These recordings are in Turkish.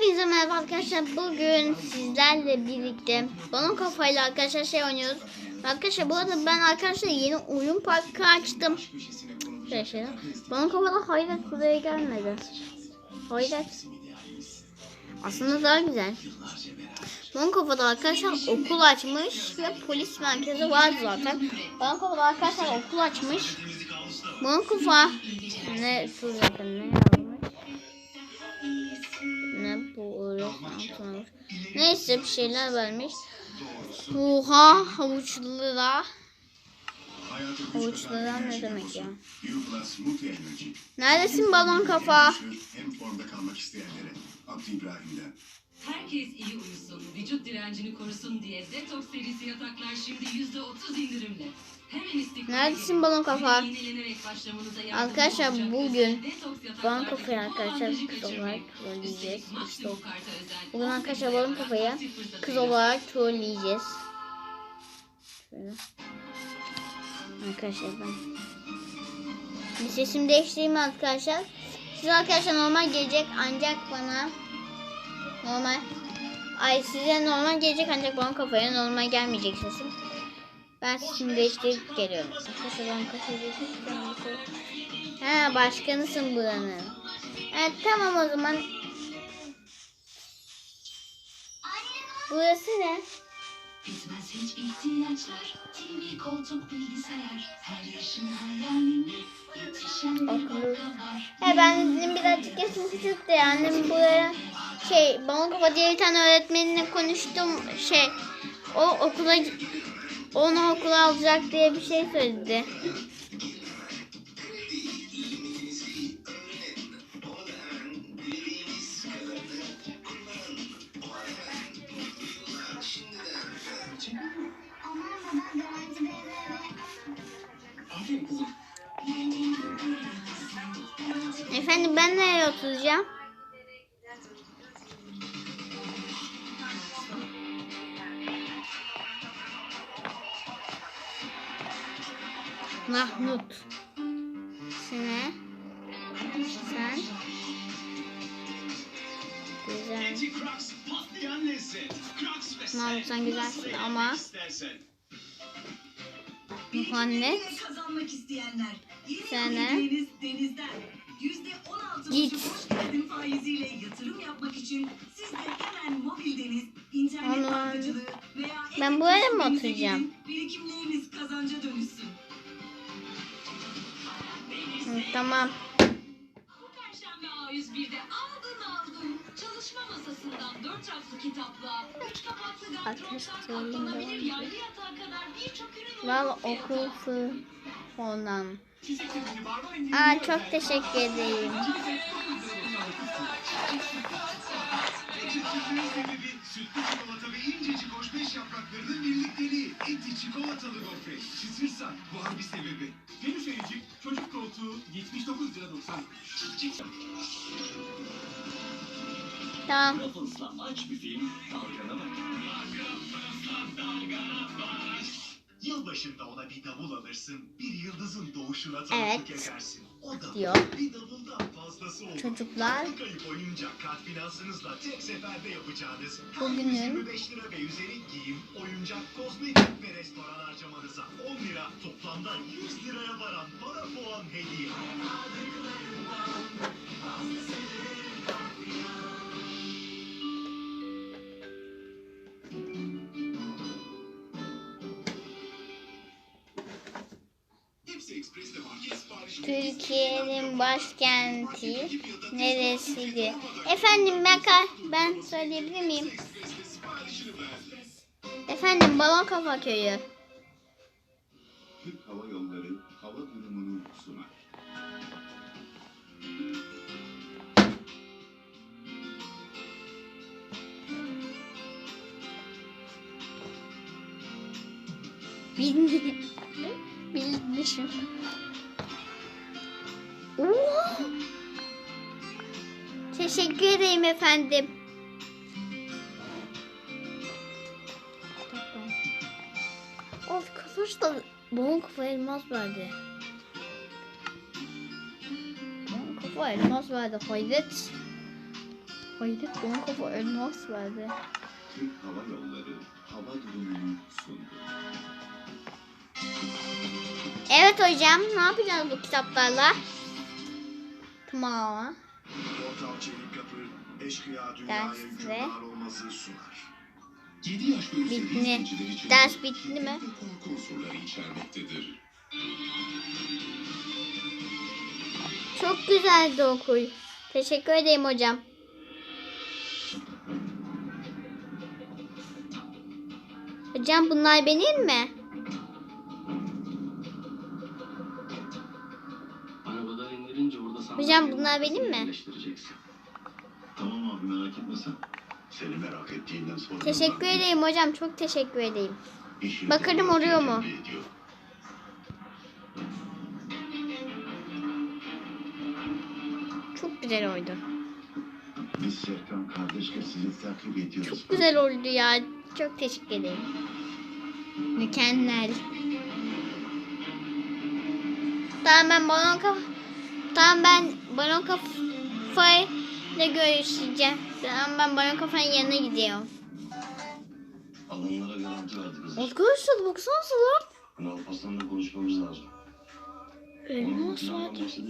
Hepinize merhaba arkadaşlar. Bugün sizlerle birlikte balon kafayla arkadaşlar şey oynuyoruz. Arkadaşlar bu arada ben arkadaşlar yeni oyun parkı açtım. Şöyle şey. Balon kafada hayret buraya gelmedi. Hayret. Aslında daha güzel. Balon kafada arkadaşlar okul açmış ve polis merkezi var zaten. Balon kafada arkadaşlar okul açmış. Balon kafa ne bakın ne öğretmen Neyse bir şeyler vermiş. Oha havuçlulara. Havuçlulara ne demek ya? Neredesin balon kafa? Hem formda kalmak isteyenlere. Abdü İbrahim'den. Herkes iyi uyusun, vücut direncini korusun diye Detox serisi yataklar şimdi %30 indirimle. Hemen Neredesin balon kafa? Yenilenerek başlamanıza yardımcı Arkadaşlar olacak bugün Detox yataklar balon kafayı bu arkadaşlar avantajı kız kaçırmayın. olarak trolleyeceğiz. Üstelik İşte maksimum karta özel Bugün 18 arkadaşlar balon lira kafayı taksit fırsatıyla. kız olarak trolleyeceğiz. Şöyle. Arkadaşlar ben. Bir sesim değiştireyim mi arkadaşlar? Siz arkadaşlar normal gelecek ancak bana normal Ay size normal gelecek ancak bana kafaya normal gelmeyecek sesim. Ben sesimi değiştirip geliyorum. Kafayı değiştirip Ha başkanısın buranın. Evet tamam o zaman. Burası ne? Hiç ihtiyaçlar TV, koltuk, bilgisayar Her yaşın hayalini var He ben dedim birazcık yaşım küçüktü annem buraya şey balon kafa diye bir tane öğretmenimle konuştum. Şey o okula onu okula alacak diye bir şey söyledi. Git. geldin faiziyle yatırım yapmak için siz de hemen mobil deniz, internet Aman. bankacılığı veya Ben en buraya mı oturacağım? Birikimleriniz kazanca dönüşsün. Hı, tamam. Bu Perşembe A101'de aldın aldın. Çalışma masasından 4 raflı kitapla, 3 kapaklı Arkadaşlar, gardıroptan söyleyeyim katlanabilir devam yerli yatağa kadar birçok ürün Valla olduğu fiyata. okul sı- falan. Aa çok teşekkür ederim. Sütlü çikolata ve incecik hoş beş yapraklarının birlikteliği. Eti çikolatalı gofret. Çıtırsa var bir sebebi. Venüs Ayıcık çocuk koltuğu 79 lira 90 Tamam. Ruffles'la aç bir film, dalgana bak. Yılbaşında ona bir davul alırsın, bir yıldızın doğuşuna tanıklık Evet. edersin. O davul Diyor. bir davuldan fazlası olur. Çocuklar 40 ay boyunca kart finansınızla tek seferde yapacağınız her Bugünün- 125 lira ve üzeri giyim, oyuncak, kozmetik ve restoran harcamanıza 10 lira, toplamda 100 liraya varan para puan hediye. Türkiye'nin başkenti neresiydi? Efendim ben ben söyleyebilir miyim? Efendim Balon Kafa Köyü. Türk Hava Yolları hava durumunu sunar. Bilmişim. Teşekkür ederim efendim. Of kafası da balon kafa elmas verdi. Balon kafa elmas verdi hayret. Hayret bunun kafa elmas verdi. Türk Hava Yolları hava durumunu sundu. Evet hocam ne yapacağız bu kitaplarla? Tamam. Portal Çelik Kapı eşkıya dünyaya hükümdar olması sunar. 7 yaş ve üzeri izleyiciler için Ders bitti mi? korku unsurları içermektedir. Çok güzeldi okul. Teşekkür ederim hocam. Hocam bunlar benim mi? Hocam bunlar benim mi? Tamam abi merak etme sen. Seni merak ettiğinden sonra... Teşekkür ederim hocam. Çok teşekkür ederim. İşini Bakalım yapmayı oluyor mu? ediyor. Çok güzel oldu. Biz Serkan kardeşle sizi takip ediyoruz. Çok güzel oldu ya. Çok teşekkür ederim. Mükemmel. Tamam ben balon kaf Tamam ben balon kafayla görüşeceğim. Tamam ben balon kafanın yanına gidiyorum. Alanlara garanti verdik kızım. Arkadaşlar baksanıza lan. Bunu Alparslan'la konuşmamız lazım. Elmas ki,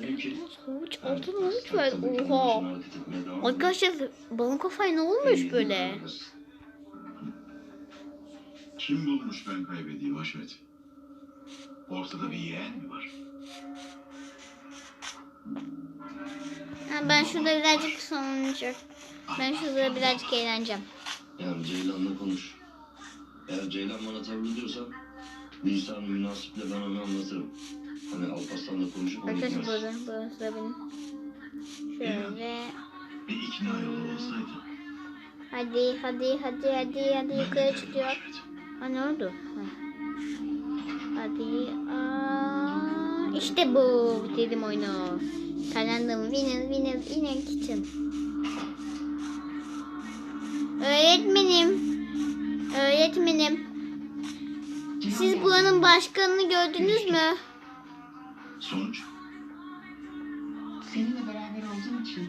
Elmas havuç altın havuç kendi Oha. Arkadaşlar balon kafaya ne olmuş böyle? Kim bulmuş ben kaybedeyim Haşmet? Ortada bir yeğen mi var? Ha, ben şurada birazcık sonlanacak. Ben şurada birazcık eğleneceğim. Yani Ceylan'la konuş. Eğer Ceylan bana tabii diyorsa lisan münasiple ben onu anlatırım. Hani Alparslan'la konuşup onu Arkadaşlar ikna burada, burası da benim. Şöyle. Bir ikna yolu olsaydı. Hadi hadi hadi hadi hadi yukarı çıkıyor. Ha ne oldu? Ha. Hadi. Aa, işte bu. Bitirdim oyunu. Kazandım. Winner winner winner kitchen. Öğretmenim. Öğretmenim. Siz buranın başkanını gördünüz mü? Sonuç? Seninle beraber olduğum için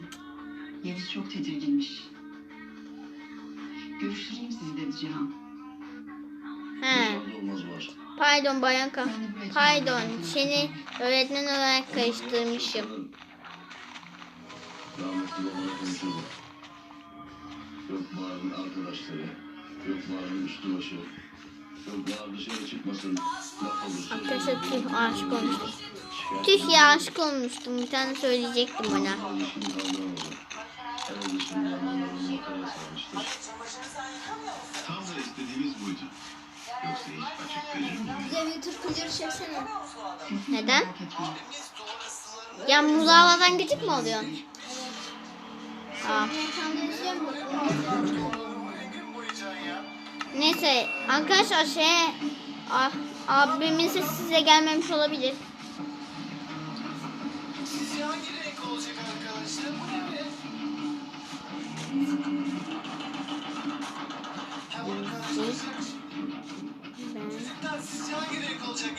Yavuz çok tedirginmiş. Görüştüreyim sizi dedi Cihan. He. Aşk. Pardon Bayanka. Pardon. Seni öğretmen olarak karıştırmışım. Rahmetli babana konuşurdu. Yok Bahar'ın arkadaşları, yok Bahar'ın üstü başı, yok Bahar dışarı çıkmasın, laf olur. söz Arkadaşlar olur, tüh aşık olmuştum. şikayet Tüh ya aşık olmuştum. Bir tane söyleyecektim bana. Kardeşini kaldıramadı. Her dışında yanlarının makaraya sarmıştır. Tam da istediğimiz buydu. Yoksa hiç çeksene. Neden? Ya muzavadan gıcık mı oluyor? Neyse arkadaşlar şey ah, abimin sesi size gelmemiş olabilir. Sizce hangi renk olacak arkadaşlar? Bu ne be? Sizce hangi renk olacak?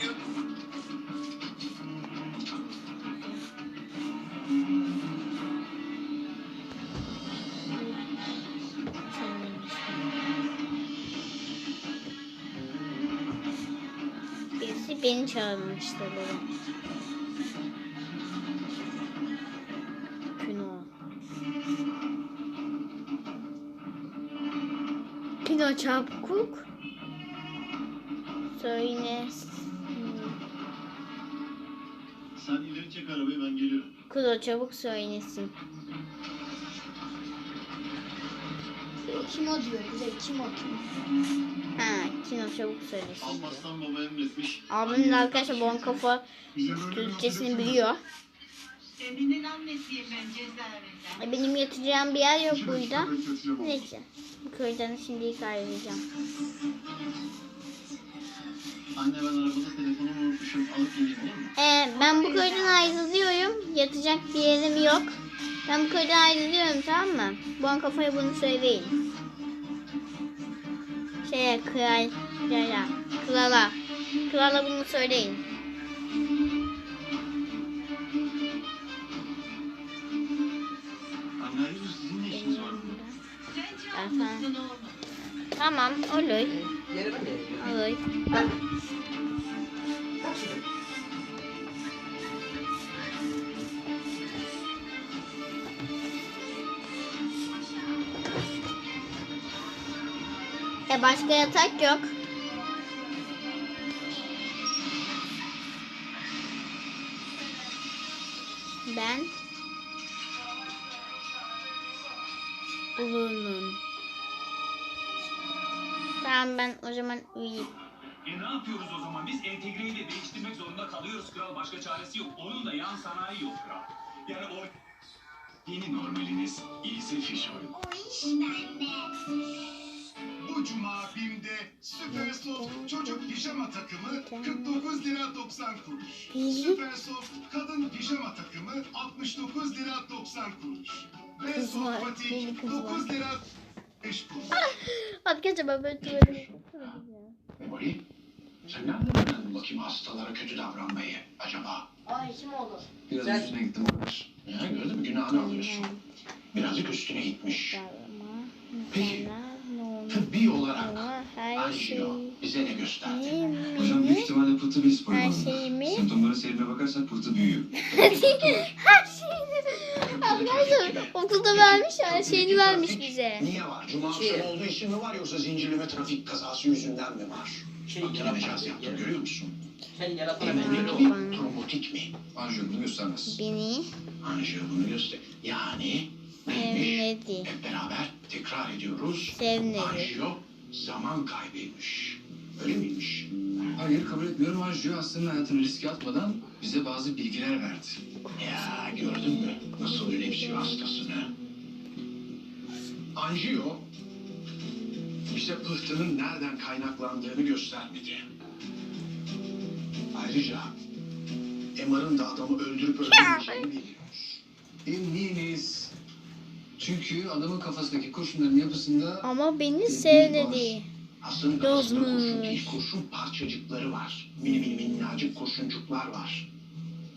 Beni çağırmıştı böyle. Pino. Pino çabuk. Söyle. Sen ileri çek arabayı ben geliyorum. Kudo çabuk söylesin. Kim o diyor bize kim o kim? Ha, Kino çabuk söylesin. diyor. Alparslan baba emretmiş. Abim de arkadaşlar bon kafa Türkçesini biliyor. Senin'in annesiyim ben cezaevinden. E, Benim yatacağım bir yer yok burada. Neyse. Bu köyden şimdi ayrılacağım. Anne ben arabada telefonumu unutmuşum. Alıp geleyim olur mu? E, ben bu köyden ayrılıyorum. Yatacak bir yerim yok. Ben bu köyden ayrılıyorum tamam mı? Bon kafaya bunu söyleyin. Şeye kral, krala, krala. Krala bunu söyleyin. Norman. Tamam olur. Olur. E başka yatak yok. Ben Ulunun. Tamam ben o zaman uyuyayım. E ne yapıyoruz o zaman? Biz entegreyi de değiştirmek zorunda kalıyoruz kral. Başka çaresi yok. Onun da yan sanayi yok kral. Yani o... Yeni normaliniz Easy Fish Oil. Bu cuma BİM'de Süper Soft çocuk pijama takımı 49 lira 90 kuruş. Süper Soft kadın pijama takımı 69 lira 90 kuruş. Ve var. 9 lira 5 kuruş. Arkadaşlar ben böyle tuvalet Memoli, sen nereden öğrendin bakayım hastalara kötü davranmayı acaba? Ay kim oldu? Biraz Sen- üstüne gittim arkadaş. Ya gördün mü günahını alıyorsun. Birazcık üstüne gitmiş. Peki, tıbbi olarak her anjiyo bize ne gösterdi? Hocam büyük ihtimalle pıhtı bir spor Her şeyimi- Semptomlara seyrine bakarsak pıhtı büyüyor. her şeyini arkadaşlar okulda vermiş her şeyini vermiş bize. Niye var? Cuma akşamı olduğu için mi var yoksa zincirleme trafik kazası yüzünden mi var? Şey, Bak yine mecaz yaptım görüyor musun? Şey yaratana Hemolit mi? Trombotik mi? Anjiyo bunu göstermez. Beni Anjiyo bunu göster. Yani? Sevmedi. Hep beraber tekrar ediyoruz. Sevmedi. Anjiyo zaman kaybıymış. Öyle miymiş? Hayır kabul etmiyorum. Anjiyo hastanın hayatını riske atmadan bize bazı bilgiler verdi. Ya gördün mü nasıl önemsiyor hastasını? Anjiyo bize pıhtının nereden kaynaklandığını göstermedi. Ayrıca MR'ın da adamı öldürüp öldürmeyeceğini biliyoruz. Eminiz. Çünkü adamın kafasındaki kurşunların yapısında Ama beni sevmedi. Hastanın kafasında kurşun değil, kurşun parçacıkları var. Mini mini minnacık kurşuncuklar var.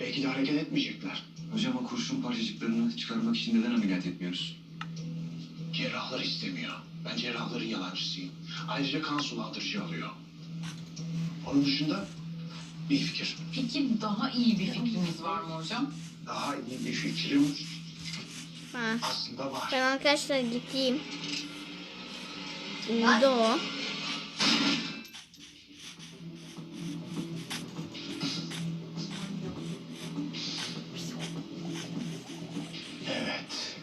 Belki de hareket etmeyecekler. hocam o kurşun parçacıklarını çıkarmak için neden ameliyat etmiyoruz? Cerrahlar istemiyor. Ben cerrahların yalancısıyım. Ayrıca kan sulandırıcı alıyor. Onun dışında bir fikir. Peki daha iyi bir fikriniz var mı hocam? Daha iyi bir fikrim Ha. aslında var. Ben arkadaşlar gideyim. Uyudu o. Evet.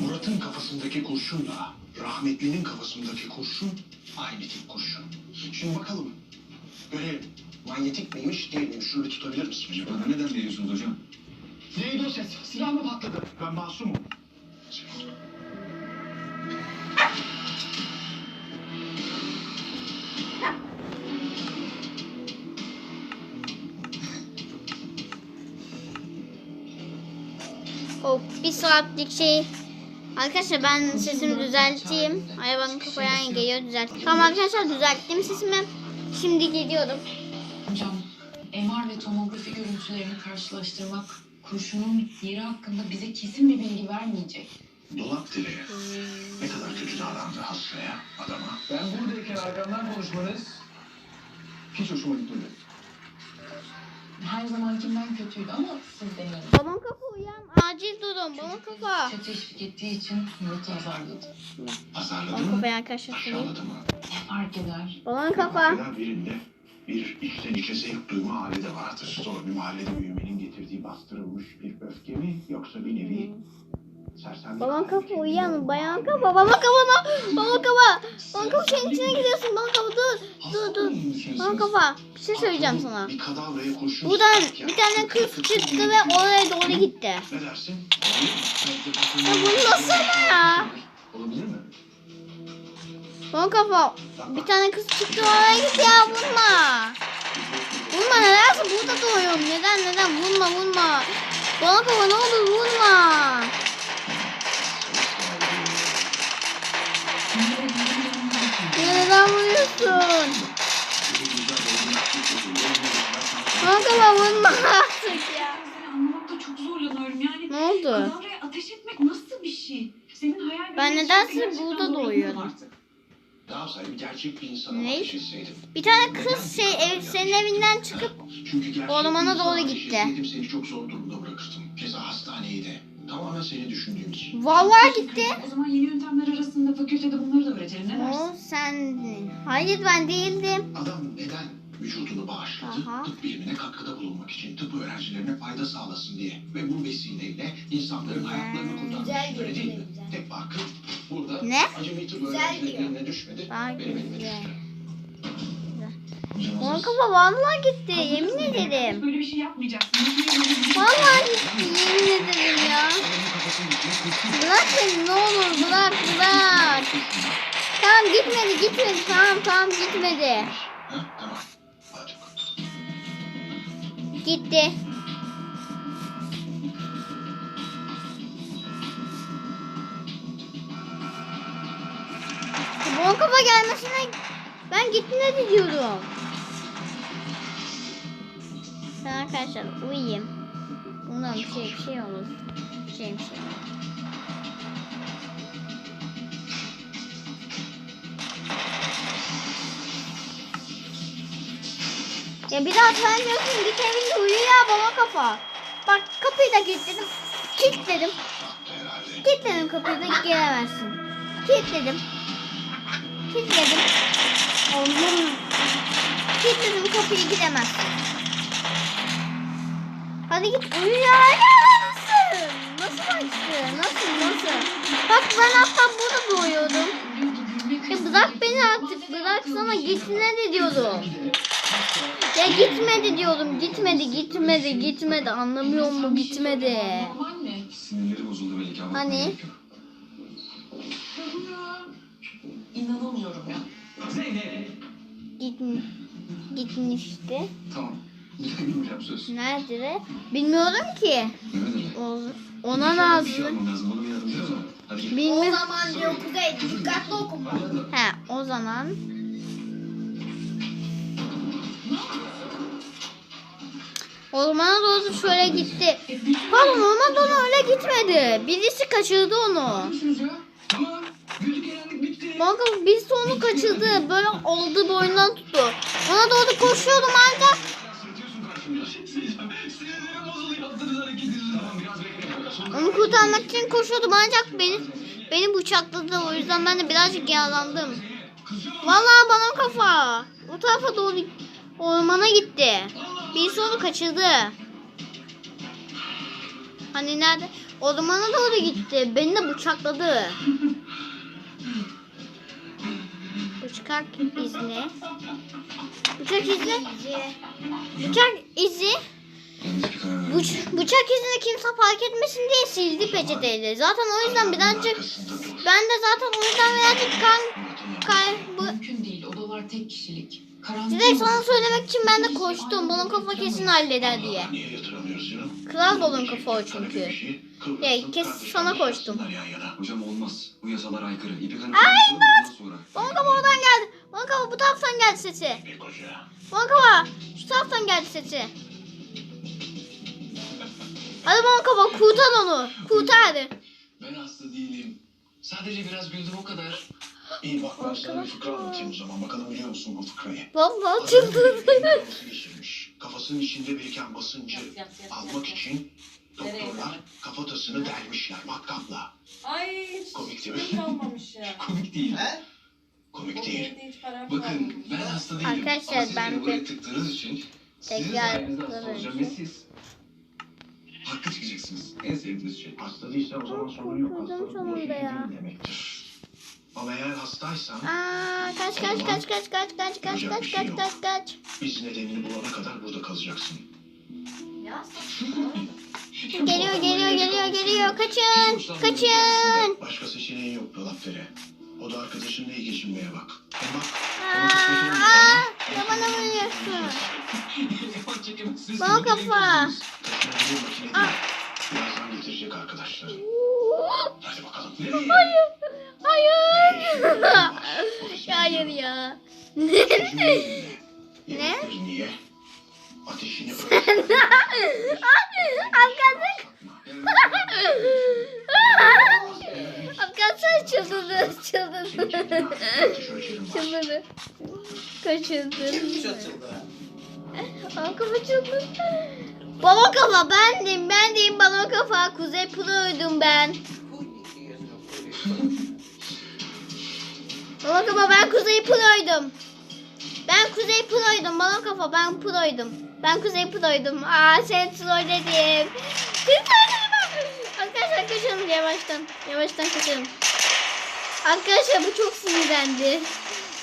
Murat'ın kafasındaki kurşunla rahmetlinin kafasındaki kurşun aynı tip kurşun. Şimdi bakalım. Görelim. Manyetik miymiş değil miymiş? Bir tutabilir misin? Bana neden veriyorsunuz hocam? Neydi o ses? Silah mı patladı? Ben masumum. O bir saatlik şey. Arkadaşlar ben sesimi düzelteyim. Arabanın kafaya geliyor düzelt. Tamam arkadaşlar düzelttim sesimi. Şimdi gidiyorum. Hocam, MR ve tomografi görüntülerini karşılaştırmak kurşunun yeri hakkında bize kesin bir bilgi vermeyecek. Dolap direği. Ne kadar kötü davrandı hastaya, adama. Ben buradayken arkamdan konuşmanız hiç hoşuma gitmedi. Her zamankinden kötüydü ama siz deneyin. Balon kafa uyan. Acil durum. Balon kafa. Çocuk teşvik ettiği için Murat'ı azarladı. Azarladı Balon mı? kafayı arkadaşlar söyleyeyim. Aşağıladı mı? Ne fark eder? Balon kafa. Birinde bir içten içe zevk duyma hali de vardır. Zor bir mahallede büyümenin getirdiği bastırılmış bir öfke mi yoksa bir nevi sersemlik Balon hali mi? kafa uyan. Bayan kafa. Balon kafa. Balon, balon kafa. Balon kafa senin içine gidiyorsun. Balon kafa dur. Dur dur. Balon kafa. Bir şey söyleyeceğim sana. Bir kadavraya Buradan bir tane kız çıktı ve oraya doğru gitti. Ne dersin? Ya bunu nasıl ya? Olabilir mi? Balon kafa. Bir tane kız çıktı oraya gitti ya vurma. Vurma nedense burada doğuyorum. Neden neden vurma vurma. Balon kafa ne olur vurma. Neden vuruyorsun? Balon kafa vurma artık ya. Seni anlamakta çok zorlanıyorum yani. Ne oldu? Kadavraya ateş etmek nasıl bir şey? Senin hayallerin Ben nedense burada doğru doğuyorum. artık. Ne yapsaydım gerçek bir insana Ne? Bir tane kız şey ev, senin evinden çıkıp ormana doğru gitti. Seni çok zor durumda bırakırdım. Keza hastaneyi de. Tamamen seni düşündüğüm için. vallahi gitti. O zaman yeni yöntemler arasında fakültede bunları da öğretelim. Ne dersin? O sen hayır ben değildim. Adam neden vücudunu bağışladı? Aha. Tıp bilimine katkıda bulunmak için, tıp öğrencilerine fayda sağlasın diye. Ve bu vesileyle insanların hayatlarını kurtarmış. Öyle değil mi? Tek farkı burada Ne? acemi tıp eline düşmedi. Bak benim elime düştü. Onun kafa vallahi gitti yemin ederim. Böyle bir şey yapmayacaksın. Vallahi gitti yemin ederim ya. Bırak beni ne olur bırak bırak. Tamam gitmedi gitmedi tamam tamam gitmedi. Gitti. Bon gelmesine ben gitmedi diyorum. Ben arkadaşlar uyuyayım. Bundan bir şey bir şey olur. Bir şey bir şey. Ya bir daha sen diyorsun git evinde uyu ya baba kafa. Bak kapıyı da kilitledim. Kilitledim. Kilitledim kapıyı da giremezsin. Kilitledim. Kilitledim. Oğlum. Kilitledim kapıyı gidemezsin. Hadi git uyu ya. Nasıl? Nasıl? Nasıl nasıl? Bak ben hatta burada uyuyordum. Ya bırak beni artık. Bırak sana gitmedi diyordum. Ya gitmedi diyorum. Gitmedi, gitmedi, gitmedi. Anlamıyor mu? Gitmedi. Sinirleri bozuldu belki ama. Hani? İnanamıyorum ya. Zeynep. Gitmiş. Gitmişti. Tamam. Yap söz. Nerede? Bilmiyorum ki. Olur. Ona lazım. Bilmiyorum. O zaman diyor kuzey dikkatli okuma. He o zaman. Ormana doğru şöyle gitti. Pardon ormana doğru öyle gitmedi. Birisi kaçırdı onu. Kanka birisi onu kaçırdı. Böyle oldu boynundan tuttu. Ona doğru koşuyordum bekle. onu kurtarmak için koşuyordum ancak beni beni bıçakladı. O yüzden ben de birazcık yaralandım. Vallahi bana kafa. O tarafa doğru ormana gitti. Birisi onu kaçırdı. Hani nerede? Ormana doğru gitti. Beni de bıçakladı. Bıçak izni. Bıçak izni. Bıçak izi. Bıç- bıçak izini kimse fark etmesin diye sildi peçeteyle. Zaten o yüzden birazcık ben de zaten o yüzden birazcık kan kay bu Mümkün değil. Odalar tek kişilik. Karantina direkt sana söylemek için ben de koştum. Bunun kafa kesin halleder diye. Niye yatıramıyoruz canım? Kral balon kafa o çünkü. Ya, kes sana koştum. yan yana. Hocam olmaz. Bu yasalar aykırı. İpek Hanım Ay, ondan sonra. Bunun kafa oradan geldi. Bunun kafa bu taraftan geldi sesi. Bir koca. Bunun kafa şu taraftan geldi sesi. Hadi bunun kafa kurtar onu. Kurtar. Ben hasta değilim. Sadece biraz güldüm o kadar. İyi bak ben sana bir fıkra anlatayım o zaman. Bakalım biliyor musun bu fıkrayı? Vallahi çıldırdı. Kafası geçirmiş. Kafasının içinde biriken basıncı almak için doktorlar kafatasını delmişler matkapla. Ay hiç Komik değil mi? kalmamış ya. Komik değil. Komik değil. Hiç Bakın ben hasta değilim. Arkadaşlar, Ama siz ben beni de buraya tıktığınız için sizin tekrar sayenizde hasta olacağım ve soracağım. siz haklı çıkacaksınız. En sevdiğiniz şey. Hasta değilsen o zaman sorun yok. Korkudum Hastalık sonunda bulaşıcı ya. değil demektir. Ama eğer hastaysan Aa, kaç kaç kaç kaç kaç kaç kaç kaç kaç kaç kaç. biz nedenini bulana kadar burada kalacaksın. Geliyor geliyor geliyor geliyor. Kaçın kaçın. Başka seçeneğin yok Dolapdere. O da arkadaşınla iyi geçinmeye bak. Bak Aa, ya bana vuruyorsun. Bana kafa. Birazdan getirecek arkadaşlar. Hadi bakalım. Hayır. Hayır. Hayır ya. ne? Ateşini Sen Afganlık. Afganlık çıldırdı. Çıldırdı. Çıldırdı. Kaçırdı. Aa kafa çıldırdı. Baba kafa bendim. Bendim baba kafa. Kuzey Pulu öldüm ben. Kafa ben Kuzey Pro'ydum. Ben Kuzey Pro'ydum. Kafa ben Pro'ydum. Ben Kuzey Pro'ydum. Aa sen. Seni trolledim. Arkadaşlar kaçalım yavaştan. Yavaştan kaçalım. Arkadaşlar bu çok sinirlendi.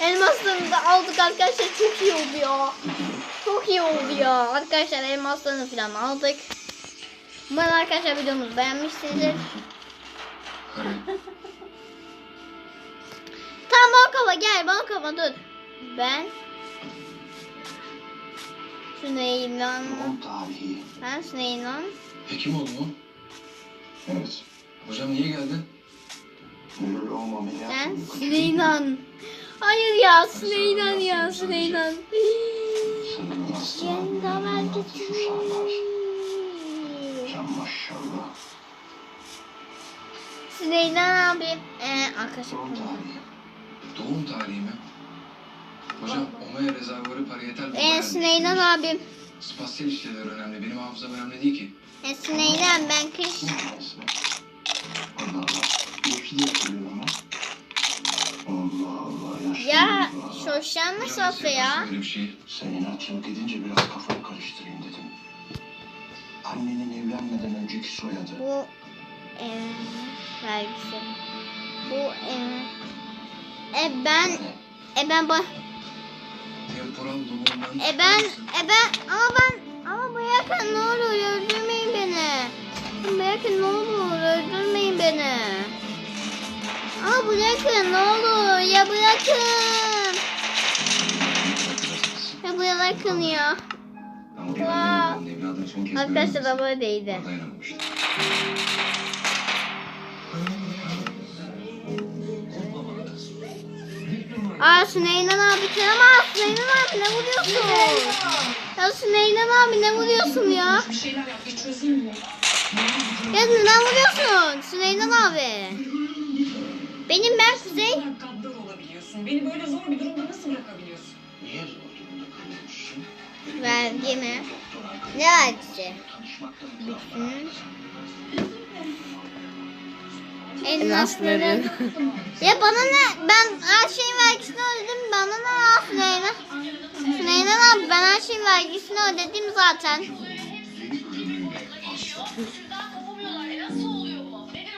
Elmaslarını da aldık arkadaşlar. Çok iyi oldu ya. Çok iyi oldu ya. Arkadaşlar elmaslarını falan aldık. Umarım arkadaşlar videomuzu beğenmişsinizdir. Tamam bana kafa gel bana kafa dur. Ben Süleyman Doğum tarihi. Ben Süleyman Hekim oldu mu? Evet. Hocam niye geldin? Nörol doğum ameliyatı. Ben. Süleyman Hayır ya Süleyman ya Süleyman Sınırın. Yanında belki Susarlar. Sen maşallah. Süleyman abi ee, arkadaşlar Doğum tarihi. Doğum tarihi mi? Hocam omega rezervuarı parietal ee, Süleyman abim Spasyal işlevler önemli. Benim hafızam önemli değil ki. ee, Süleyman ben kış? Allah Allah. Geçti yapılıyor ama. Allah Allah. Yaşlı Ya Allah. şoşan mı Hocam nasıl sofra ya yaparsın Böyle bir şey. Sen inatçılık edince biraz kafamı karıştırayım dedim. Annenin evlenmeden önceki soyadı. Bu ee, vergisi Bu ee, e ben e ben ba- e ben e ben ama ben ama bırakın ne olur öldürmeyin beni. Bırakın ne olur öldürmeyin beni. Ama bırakın ne olur ya bırakın. Ya bırakın ya. Kez Arkadaşlar görüyorum. da Aa Süneyman abi sen ama Süneyman abi ne vuruyorsun? Ya Süneyman abi ne vuruyorsun ya? Bir şeyler yap bir çözüm bul. Ya neden vuruyorsun Süleyman abi? Benim ben gaddar olabiliyorsun. Beni böyle zor bir durumda nasıl bırakabiliyorsun? Niye zor durumda kalıyormuşsun? Vergi mi? Ne vergisi? Bütün elmasları. ya bana ne? Ben her şeyin vergisini ödedim. Bana ne ya Süleyman? Süleyman abi ben her şeyin vergisini ödedim zaten.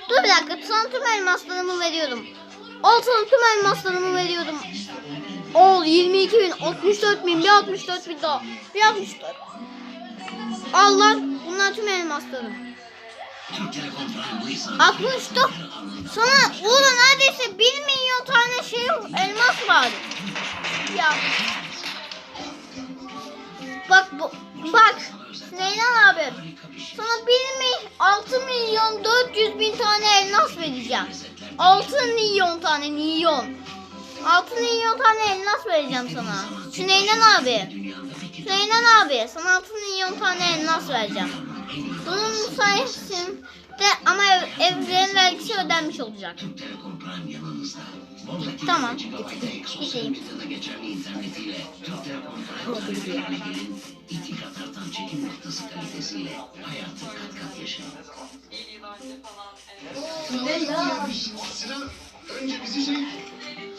Dur bir dakika. Sana tüm elmaslarımı veriyorum. Al sana tüm elmaslarımı veriyorum. Ol 22 bin, 64 bin, bir 64 bin daha. Bir 64. Allah bunlar tüm elmaslarım. 64. Sana uğra neredeyse 1 milyon tane şey elmas var. Ya. Bak bu bak Süleyman abi sana 1 mi 6 milyon 400 bin tane elmas vereceğim. 6 milyon tane milyon. 6 milyon tane elmas vereceğim sana. Süleyman abi. Süleyman abi sana 6 milyon tane elmas vereceğim. Bunun sayesinde ama ev, evlerin vergisi ödenmiş olacak. Tamam. Gideyim. Sinan önce bizi çek.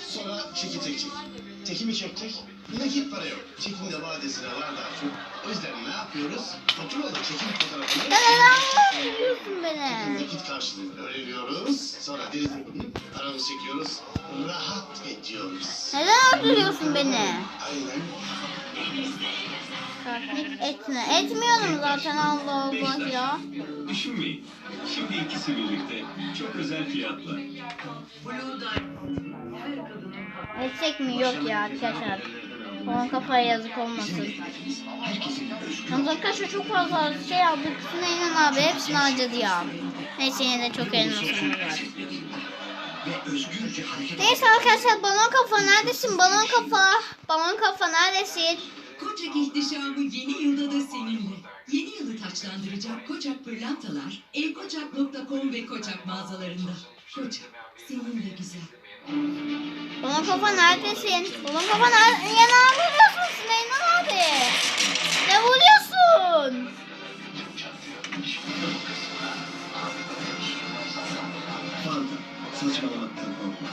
Sonra çeki tek çek. Tekimi çekecek. Nakit para yok. Çekin de vadesine var daha çok. O yüzden ne yapıyoruz? Faturalı çekim fotoğrafını Neden biliyorsun beni? nakit karşılığında ödüyoruz. Sonra denize gidip paramızı çekiyoruz. Rahat ediyoruz. Neden öldürüyorsun beni? Aynen. Taklit etme. Etmiyorum zaten Allah Allah ya. Düşünmeyin. Şimdi ikisi birlikte çok özel fiyatla. Blue Diamond. Her kadının. Etsek mi? Yok ya arkadaşlar. Onun kafaya yazık olmasın. Yalnız arkadaşlar çok fazla şey aldık. Süneyman abi hepsini harcadı ya. Neyse yine de çok elmasımız. Neyse arkadaşlar balon kafa neredesin? Balon kafa. Balon kafa neredesin? Koçak ihtişamı yeni yılda da seninle. Yeni yılı taçlandıracak Koçak pırlantalar evkoçak.com ve Koçak mağazalarında. Koçak, senin de güzel. Balon kafa neredesin? Balon kafa nerede? Ya ne yapıyorsun Süleyman abi? Ne vuruyorsun? Saçmalamaktan korkma.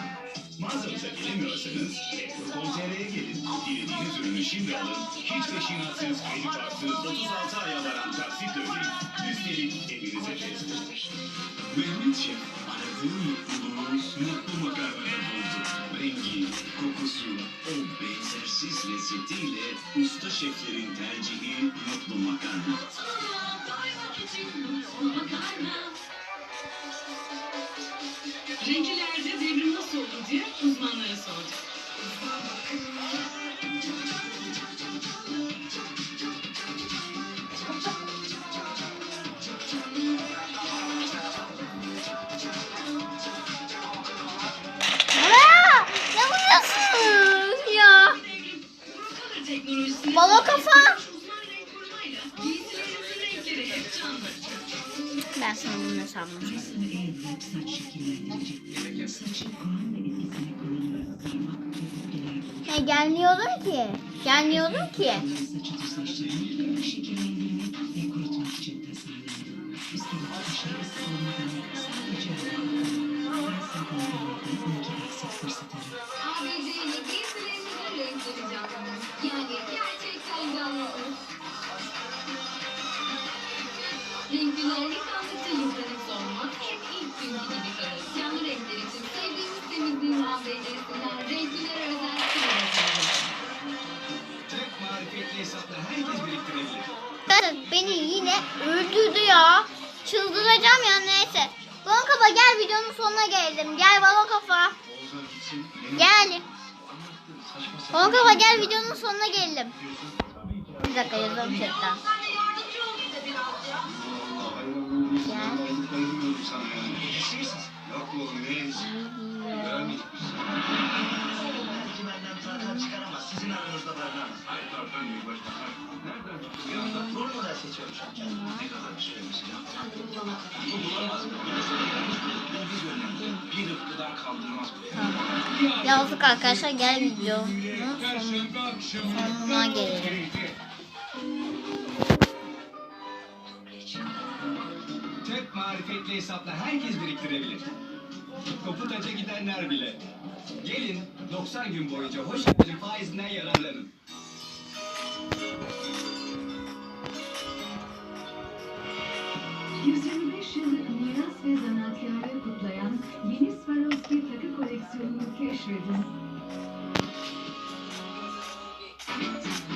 Mağazamıza gelemiyorsanız Metro.com.tr'ye gelin. Dilediğiniz ürünü şimdi alın. Hiç peşinatsız, kredi kartsız, 36 aya varan taksit ödeyin. Üstelik evinize teslim. Mehmet Şef aradığı mutluluğu mutlu makarnada buldu. Rengi, kokusu, o benzersiz lezzetiyle usta şeflerin tercihi mutlu makarna. Renklilerde devrim nasıl oldu diye uzmanlara sorduk. Saçın korunma etkisini kullanmak ve bölgeler Ya gelmiyorum ki. Gelmiyorum ki. Bu. Yazdık arkadaşlar gel videonun sonu, sonuna gelelim. Marifetli hesapla herkes biriktirebilir. Koputaca gidenler bile. Gelin 90 gün boyunca hoş geldin faizinden yararlanın. miras ve zanaatkarı kutlayan yeni Swarovski takı koleksiyonunu keşfedin.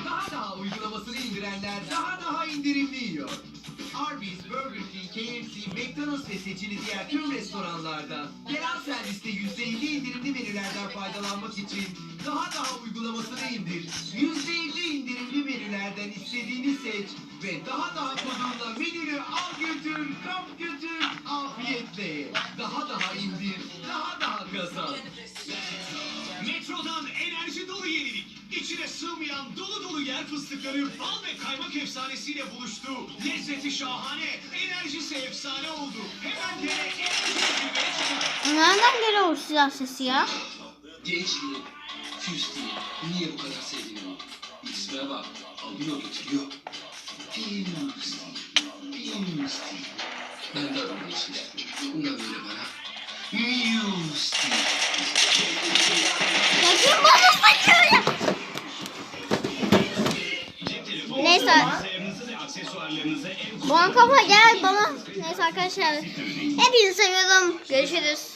Daha daha uygulamasını indirenler daha daha indirimli yiyor. Arby's, Burger King, KFC, McDonald's ve seçili diğer tüm restoranlarda gelen serviste %50 indirimli menülerden faydalanmak için daha daha uygulamasını indir. %50 indirimli menülerden istediğini seç ve daha daha kodunla menünü al götür, kap götür, afiyetle. Daha daha indir, Sığmayan dolu dolu yer fıstıkları bal ve kaymak efsanesiyle buluştu. Lezzeti şahane, enerjisi efsane oldu. Hemen gene enerji zirveye çıkın. Nereden geliyor o silah sesi ya? Gençliği, füstiği, niye bu kadar sevdin İsme bak, albino getiriyor. Filmsti, filmsti. Ben de adamın ismi istiyorum. Bundan böyle bana. Musti. Ya kim bana bakıyor? Cep Neyse. kafa gel bana. Neyse arkadaşlar. Hepinizi seviyorum. Görüşürüz.